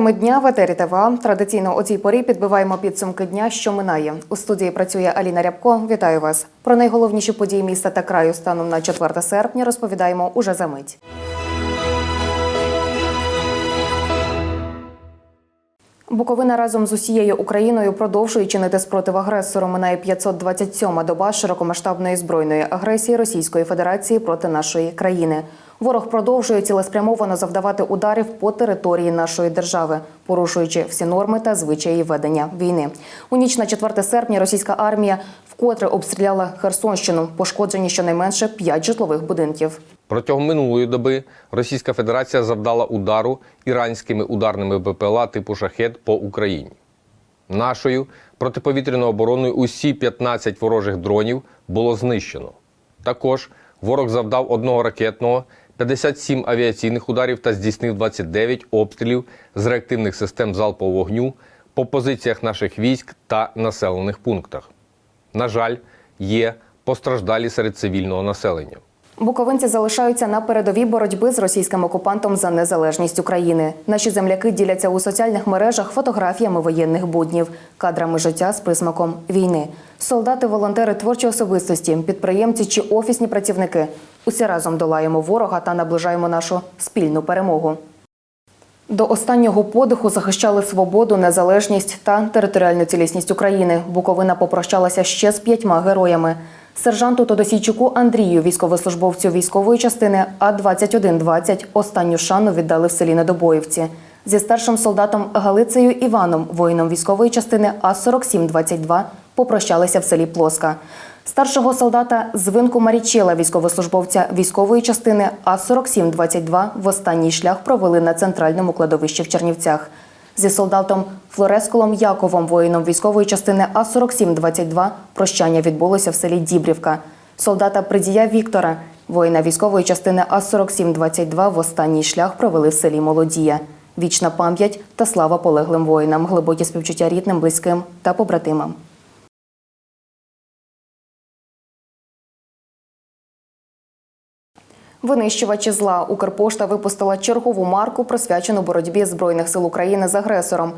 Теми дня в етері ТВА. Традиційно у цій порі підбиваємо підсумки дня, що минає. У студії працює Аліна Рябко. Вітаю вас. Про найголовніші події міста та краю станом на 4 серпня розповідаємо уже за мить. Буковина разом з усією Україною продовжує чинити спротив агресору. Минає 527-ма доба широкомасштабної збройної агресії Російської Федерації проти нашої країни. Ворог продовжує цілеспрямовано завдавати ударів по території нашої держави, порушуючи всі норми та звичаї ведення війни. У ніч на 4 серпня російська армія вкотре обстріляла Херсонщину. Пошкоджені щонайменше 5 житлових будинків. Протягом минулої доби Російська Федерація завдала удару іранськими ударними БПЛА типу шахет по Україні. Нашою протиповітряною обороною усі 15 ворожих дронів було знищено. Також ворог завдав одного ракетного, 57 авіаційних ударів та здійснив 29 обстрілів з реактивних систем залпового вогню по позиціях наших військ та населених пунктах. На жаль, є постраждалі серед цивільного населення. Буковинці залишаються на передовій боротьби з російським окупантом за незалежність України. Наші земляки діляться у соціальних мережах фотографіями воєнних буднів, кадрами життя з присмаком війни. Солдати, волонтери, творчі особистості, підприємці чи офісні працівники. Усі разом долаємо ворога та наближаємо нашу спільну перемогу. До останнього подиху захищали свободу, незалежність та територіальну цілісність України. Буковина попрощалася ще з п'ятьма героями. Сержанту Тодосійчуку Андрію, військовослужбовцю військової частини А-2120, останню шану віддали в селі Недобоївці. Зі старшим солдатом Галицею Іваном, воїном військової частини А-4722, попрощалися в селі Плоска. Старшого солдата Звинку Марічела, військовослужбовця військової частини А-4722, в останній шлях провели на центральному кладовищі в Чернівцях. Зі солдатом Флоресколом Яковом, воїном військової частини А-4722, прощання відбулося в селі Дібрівка. Солдата Придія Віктора, воїна військової частини А-4722, в останній шлях провели в селі Молодія. Вічна пам'ять та слава полеглим воїнам, глибокі співчуття рідним, близьким та побратимам. Винищувачі зла Укрпошта випустила чергову марку, присвячену боротьбі Збройних сил України з агресором.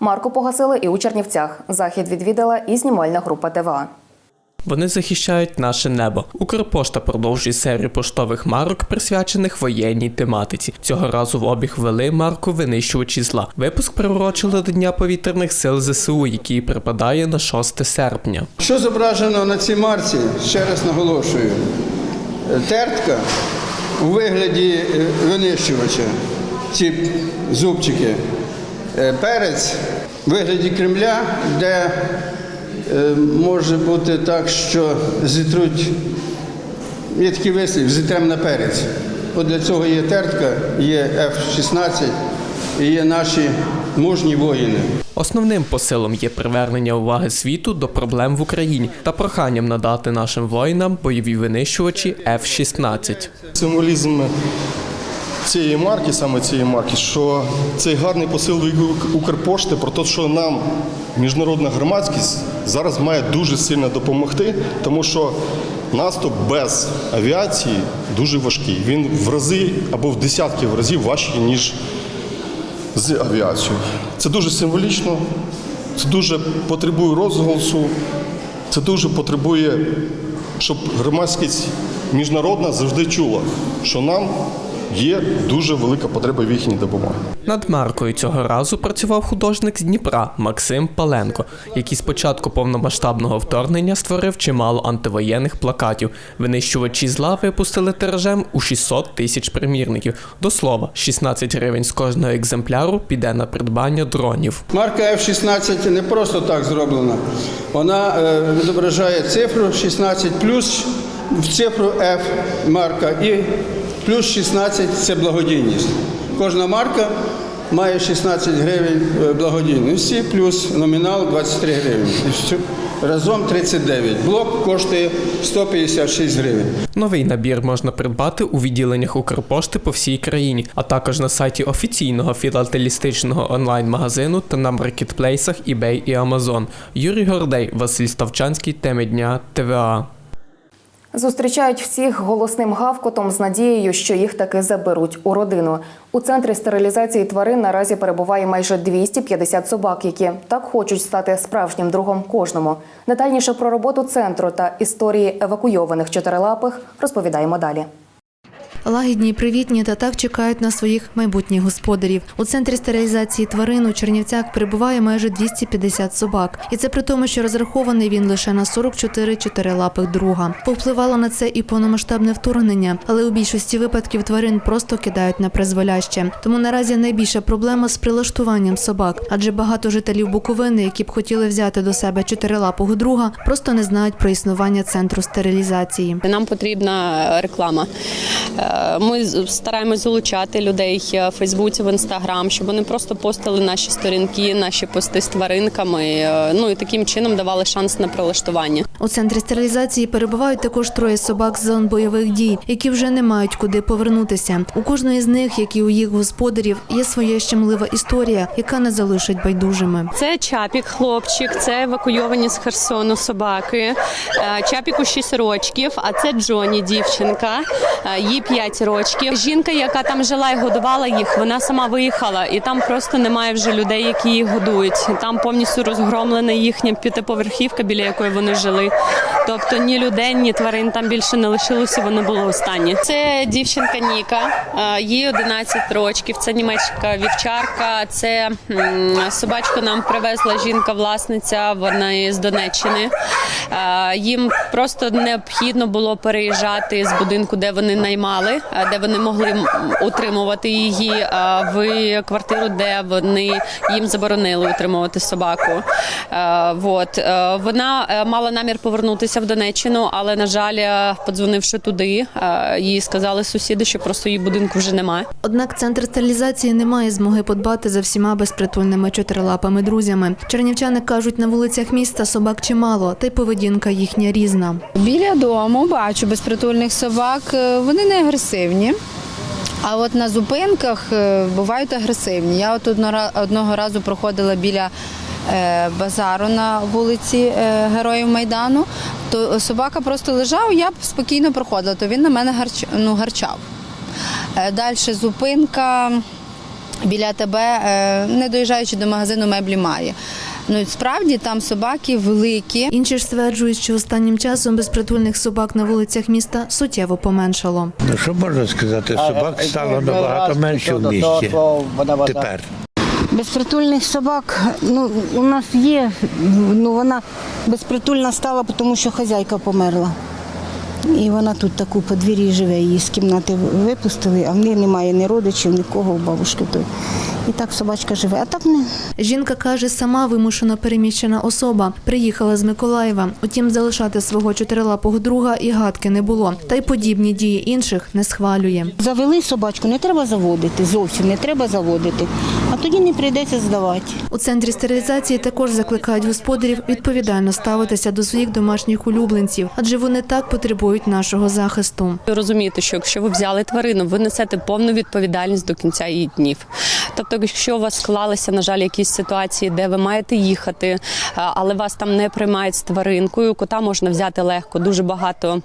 Марку погасили і у Чернівцях. Захід відвідала і знімальна група ТВА. Вони захищають наше небо. Укрпошта продовжує серію поштових марок, присвячених воєнній тематиці. Цього разу в обіг ввели марку винищувачі зла. Випуск приурочили до Дня повітряних сил ЗСУ, який припадає на 6 серпня. Що зображено на цій марці, ще раз наголошую, тертка у вигляді е, винищувача, ці зубчики, Е, перець у вигляді Кремля, де е, може бути так, що зітруть, є такий вислів, зітрем на перець. От для цього є тертка, є F-16 і є наші мужні воїни. Основним посилом є привернення уваги світу до проблем в Україні та проханням надати нашим воїнам бойові винищувачі F-16. Символізм цієї марки, саме цієї марки, що цей гарний посил від Укрпошти про те, що нам міжнародна громадськість зараз має дуже сильно допомогти, тому що наступ без авіації дуже важкий. Він в рази або в десятки разів важчий, ніж з авіацією. Це дуже символічно, це дуже потребує розголосу, це дуже потребує, щоб громадськість міжнародна завжди чула, що нам є дуже велика потреба в їхній допомогі. Над маркою цього разу працював художник з Дніпра Максим Паленко, який з початку повномасштабного вторгнення створив чимало антивоєнних плакатів. Винищувачі зла випустили тиражем у 600 тисяч примірників. До слова, 16 гривень з кожного екземпляру піде на придбання дронів. Марка F-16 не просто так зроблена. Вона е, відображає цифру 16 плюс в цифру F марка і плюс 16 це благодійність. Кожна марка має 16 гривень е, благодійності, плюс номінал 23 гривень. Разом 39. Блок коштує 156 гривень. Новий набір можна придбати у відділеннях Укрпошти по всій країні, а також на сайті офіційного філателістичного онлайн-магазину та на маркетплейсах eBay і Amazon. Юрій Гордей, Василь Ставчанський, теми дня ТВА. Зустрічають всіх голосним гавкотом з надією, що їх таки заберуть у родину. У центрі стерилізації тварин наразі перебуває майже 250 собак, які так хочуть стати справжнім другом кожному. Детальніше про роботу центру та історії евакуйованих чотирилапих розповідаємо далі. Лагідні, привітні та так чекають на своїх майбутніх господарів. У центрі стерилізації тварин у Чернівцях перебуває майже 250 собак. І це при тому, що розрахований він лише на 44 чотирилапих друга. Повпливало на це і повномасштабне вторгнення, але у більшості випадків тварин просто кидають на призволяще. Тому наразі найбільша проблема з прилаштуванням собак, адже багато жителів Буковини, які б хотіли взяти до себе чотирилапого друга, просто не знають про існування центру стерилізації. Нам потрібна реклама. Ми стараємось залучати людей е, в Фейсбуці, в Інстаграм, щоб вони просто постили наші сторінки, наші пости з тваринками. е, Ну і таким чином давали шанс на прилаштування. У центрі стерилізації перебувають також троє собак з зон бойових дій, які вже не мають куди повернутися. У кожної з них, як і у їх господарів, є своя щемлива історія, яка не залишить байдужими. Це чапік, хлопчик, це евакуйовані з Херсону собаки. Е, Чапіку 6 рочків, а це Джоні, дівчинка. Їй 5 рочків. Жінка, яка там жила і годувала їх, вона сама виїхала, і там просто немає вже людей, які їх годують. Там повністю розгромлена їхня п'ятиповерхівка, біля якої вони жили. Тобто ні людей, ні тварин там більше не лишилося. Вони були останні. Це дівчинка Ніка, їй 11 років. Це німецька вівчарка. Це собачку нам привезла жінка-власниця. Вона з Донеччини. Їм просто необхідно було переїжджати з будинку, де вони наймали, е, де вони могли утримувати її, в квартиру, де вони їм заборонили утримувати собаку. Е, Вот Е, вона мала намір повернутися в Донеччину, але на жаль, подзвонивши туди, їй сказали сусіди, що просто її будинку вже немає. Однак центр стерилізації не має змоги подбати за всіма безпритульними чотирилапими друзями. Чернівчани кажуть, на вулицях міста собак чимало, та й поведінка їхня різна. Біля дому бачу безпритульних собак. Вони не агресивні. А от на зупинках е, бувають агресивні. Я от одного разу проходила біля е, базару на вулиці е, Героїв Майдану, то собака просто лежав, я б спокійно проходила, то він на мене гарч, ну, гарчав. Далі зупинка біля тебе, не доїжджаючи до магазину, меблі має. Ну, справді там собаки великі. Інші ж стверджують, що останнім часом безпритульних собак на вулицях міста суттєво поменшало. Ну, що можна сказати? Собак стало набагато менше в місті тепер. Безпритульних собак ну, у нас є, ну вона безпритульна стала, тому що хазяйка померла. І вона тут таку по двірі живе, її з кімнати випустили, а в неї немає ні родичів, нікого бабушки той. І так собачка живе. А так не, Жінка каже, сама вимушено переміщена особа. Приїхала з Миколаєва. Утім, залишати свого чотирилапого друга і гадки не було. Та й подібні дії інших не схвалює. завели собачку, не треба заводити, зовсім не треба заводити, а тоді не прийдеться здавати. У центрі стерилізації також закликають господарів відповідально ставитися до своїх домашніх улюбленців, адже вони так потребують нашого захисту. Ви розумієте, що якщо ви взяли тварину, ви несете повну відповідальність до кінця її днів. Тобто, якщо у вас склалися, на жаль, якісь ситуації, де ви маєте їхати, е, але вас там не приймають з тваринкою, кота можна взяти легко, дуже багато.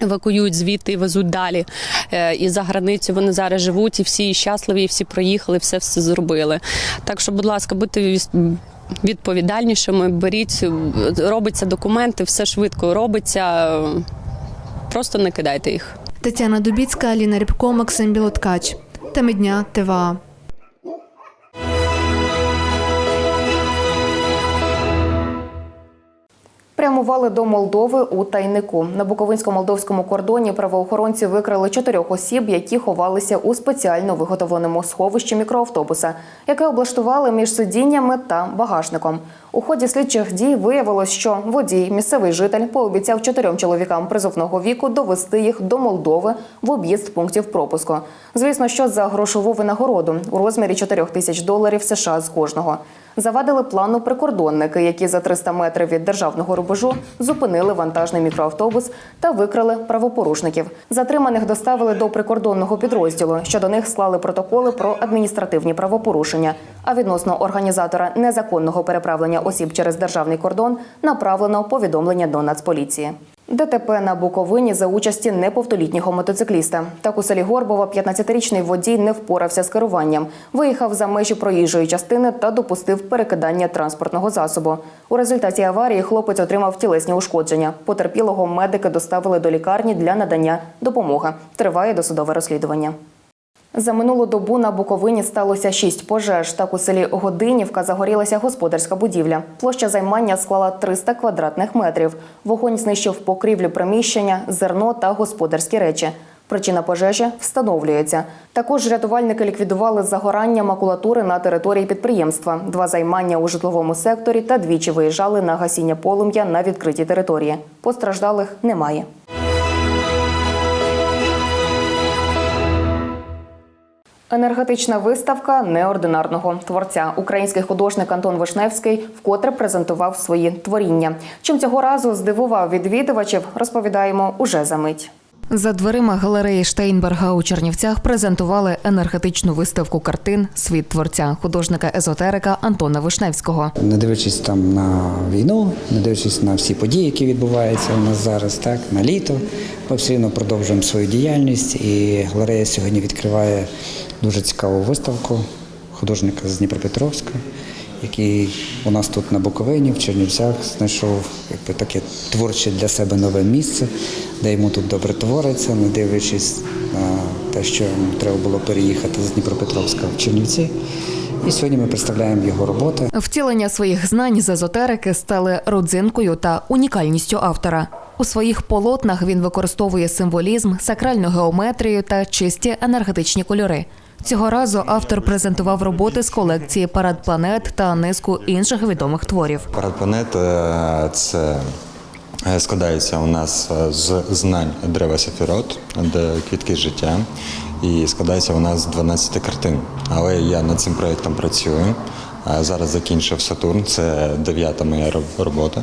Евакуюють звідти і везуть далі. Е, І за границю вони зараз живуть, і всі щасливі, і всі проїхали, все все зробили. Так що, будь ласка, будьте відповідальнішими, беріть, е, робиться документи, все швидко робиться. Просто не кидайте їх. Тетяна Дубіцька, Аліна Рябко, Максим Білоткач. Теми дня ТВА. Прямували до Молдови у тайнику. На Буковинсько-молдовському кордоні правоохоронці викрили чотирьох осіб, які ховалися у спеціально виготовленому сховищі мікроавтобуса, яке облаштували між сидіннями та багажником. У ході слідчих дій виявилось, що водій, місцевий житель, пообіцяв чотирьом чоловікам призовного віку довести їх до Молдови в об'їзд пунктів пропуску. Звісно, що за грошову винагороду у розмірі 4 тисяч доларів США з кожного. Завадили плану прикордонники, які за 300 метрів від державного рубежу зупинили вантажний мікроавтобус та викрали правопорушників. Затриманих доставили до прикордонного підрозділу. Щодо них склали протоколи про адміністративні правопорушення. А відносно організатора незаконного переправлення осіб через державний кордон направлено повідомлення до Нацполіції. ДТП на Буковині за участі неповнолітнього мотоцикліста. Так у селі Горбова 15-річний водій не впорався з керуванням. Виїхав за межі проїжджої частини та допустив перекидання транспортного засобу. У результаті аварії хлопець отримав тілесні ушкодження. Потерпілого медики доставили до лікарні для надання допомоги. Триває досудове розслідування. За минулу добу на Буковині сталося шість пожеж. Так у селі Годинівка загорілася господарська будівля. Площа займання склала 300 квадратних метрів. Вогонь знищив покрівлю приміщення, зерно та господарські речі. Причина пожежі встановлюється. Також рятувальники ліквідували загорання макулатури на території підприємства, два займання у житловому секторі та двічі виїжджали на гасіння полум'я на відкритій території. Постраждалих немає. Енергетична виставка неординарного творця. Український художник Антон Вишневський вкотре презентував свої творіння. Чим цього разу здивував відвідувачів, розповідаємо уже за мить. За дверима галереї Штейнберга у Чернівцях презентували енергетичну виставку картин Світ творця художника езотерика Антона Вишневського. не дивлячись там на війну, не дивлячись на всі події, які відбуваються у нас зараз, так на літо, ми все одно продовжуємо свою діяльність. І галерея сьогодні відкриває дуже цікаву виставку художника з Дніпропетровська, який у нас тут на Буковині, в Чернівцях, знайшов якби таке творче для себе нове місце, де йому тут добре твориться, не дивлячись на те, що йому треба було переїхати з Дніпропетровська в Чернівці. І сьогодні ми представляємо його роботи. Втілення своїх знань з езотерики стали родзинкою та унікальністю автора. У своїх полотнах він використовує символізм, сакральну геометрію та чисті енергетичні кольори. Цього разу автор презентував роботи з колекції Парад планет та низку інших відомих творів. Парад планет е, це е, складається у нас е, з знань дерева Сефірот, де квітки життя, і складається у нас з 12 картин. Але я над цим проєктом працюю. Зараз закінчив Сатурн, це дев'ята моя робота,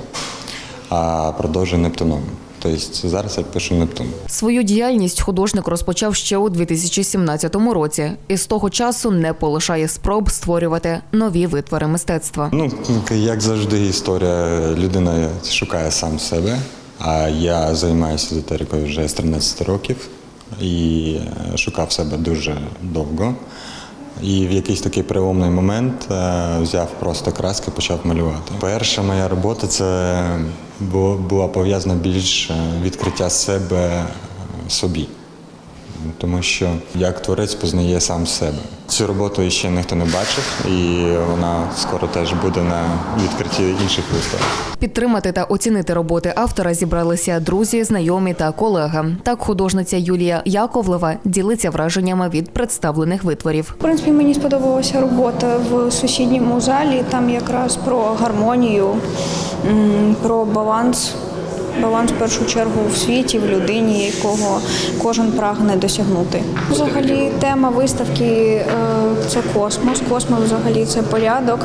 а продовжую Нептуном. Тобто зараз я пишу Нептун. Свою діяльність художник розпочав ще у 2017 році, і з того часу не полишає спроб створювати нові витвори мистецтва. Ну, як завжди, історія людина шукає сам себе. А я займаюся езотерикою вже з 13 років і е, шукав себе дуже довго. І в якийсь такий переломний момент е, взяв просто краски, почав малювати. Перша моя робота це бу- була пов'язана більш е, відкриття себе е, собі. Тому що як творець познає сам себе. Цю роботу ще ніхто не бачив, і вона скоро теж буде на відкритті інших виставок. Підтримати та оцінити роботи автора зібралися друзі, знайомі та колеги. Так художниця Юлія Яковлева ділиться враженнями від представлених витворів. В принципі, мені сподобалася робота в сусідньому залі. Там якраз про гармонію, про баланс. Баланс в першу чергу в світі, в людині, якого кожен прагне досягнути. Взагалі, тема виставки е, це космос. Космос взагалі це порядок.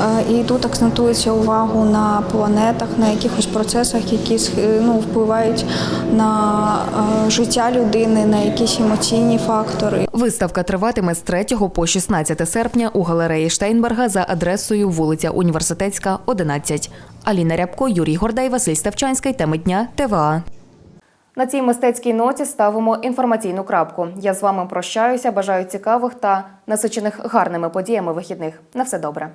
Е, І тут акцентується увагу на планетах, на якихось процесах, які сх- ну, впливають на е, життя людини, на якісь емоційні фактори. Виставка триватиме з 3 по 16 серпня у галереї Штейнберга за адресою вулиця Університетська, 11. Аліна Рябко, Юрій Гордай, Василь Ставчанський. Теми дня ТВА. На цій мистецькій ноті ставимо інформаційну крапку. Я з вами прощаюся. Бажаю цікавих та насичених гарними подіями вихідних. На все добре.